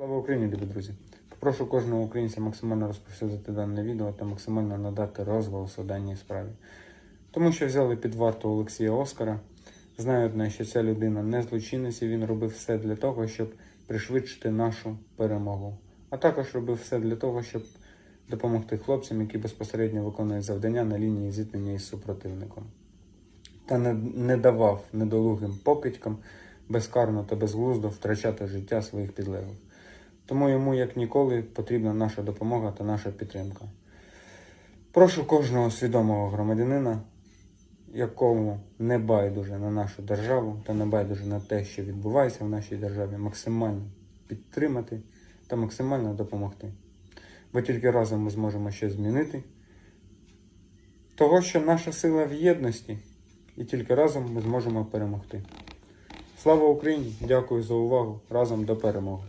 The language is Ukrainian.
Слава Україні, любі друзі! Попрошу кожного українця максимально розповсюдити дане відео та максимально надати розголос у даній справі. Тому що взяли під варту Олексія Оскара. Знаю одне, що ця людина не злочинець і він робив все для того, щоб пришвидшити нашу перемогу. А також робив все для того, щоб допомогти хлопцям, які безпосередньо виконують завдання на лінії зіткнення із супротивником. Та не, не давав недолугим покидькам безкарно та безглуздо втрачати життя своїх підлеглих. Тому йому, як ніколи, потрібна наша допомога та наша підтримка. Прошу кожного свідомого громадянина, якому не байдуже на нашу державу та не байдуже на те, що відбувається в нашій державі, максимально підтримати та максимально допомогти. Бо тільки разом ми зможемо щось змінити. Того, що наша сила в єдності, і тільки разом ми зможемо перемогти. Слава Україні! Дякую за увагу! Разом до перемоги!